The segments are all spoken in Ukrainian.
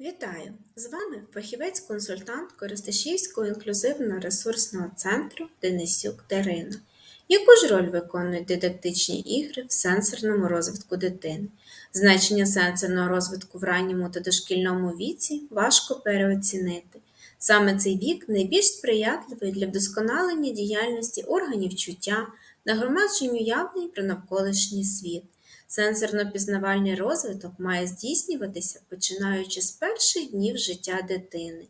Вітаю! З вами фахівець-консультант Коростишівського інклюзивно-ресурсного центру Денисюк Дарина. Яку ж роль виконують дидактичні ігри в сенсорному розвитку дитини? Значення сенсорного розвитку в ранньому та дошкільному віці важко переоцінити. Саме цей вік найбільш сприятливий для вдосконалення діяльності органів чуття, нагромадженню уявлень про навколишній світ. Сенсорно-пізнавальний розвиток має здійснюватися починаючи з перших днів життя дитини.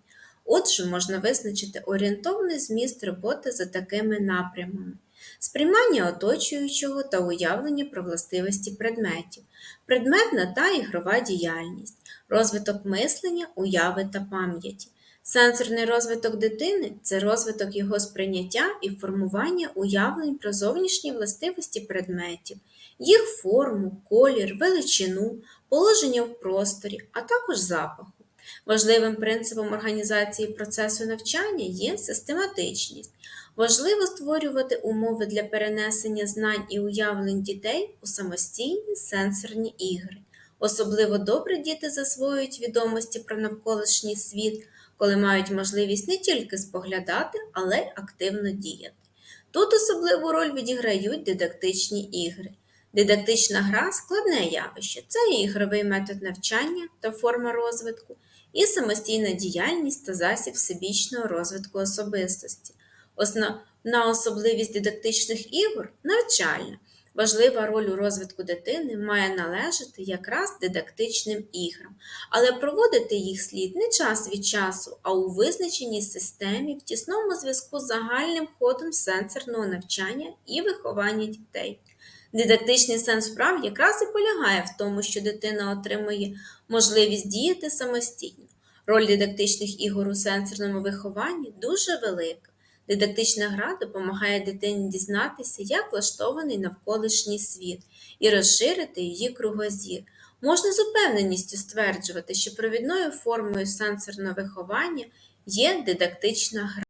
Отже, можна визначити орієнтовний зміст роботи за такими напрямами: сприймання оточуючого та уявлення про властивості предметів, предметна та ігрова діяльність, розвиток мислення, уяви та пам'яті. Сенсорний розвиток дитини це розвиток його сприйняття і формування уявлень про зовнішні властивості предметів, їх форму, колір, величину, положення в просторі, а також запаху. Важливим принципом організації процесу навчання є систематичність. Важливо створювати умови для перенесення знань і уявлень дітей у самостійні сенсорні ігри. Особливо добре діти засвоюють відомості про навколишній світ, коли мають можливість не тільки споглядати, але й активно діяти. Тут особливу роль відіграють дидактичні ігри. Дидактична гра складне явище, це і ігровий метод навчання та форма розвитку, і самостійна діяльність та засіб всебічного розвитку особистості. Основна особливість дидактичних ігор навчальна. Важлива роль у розвитку дитини має належати якраз дидактичним іграм, але проводити їх слід не час від часу, а у визначеній системі в тісному зв'язку з загальним ходом сенсорного навчання і виховання дітей. Дидактичний сенс вправ якраз і полягає в тому, що дитина отримує можливість діяти самостійно. Роль дидактичних ігор у сенсорному вихованні дуже велика. Дидактична гра допомагає дитині дізнатися, як влаштований навколишній світ, і розширити її кругозір. Можна з упевненістю стверджувати, що провідною формою сенсорного виховання є дидактична гра.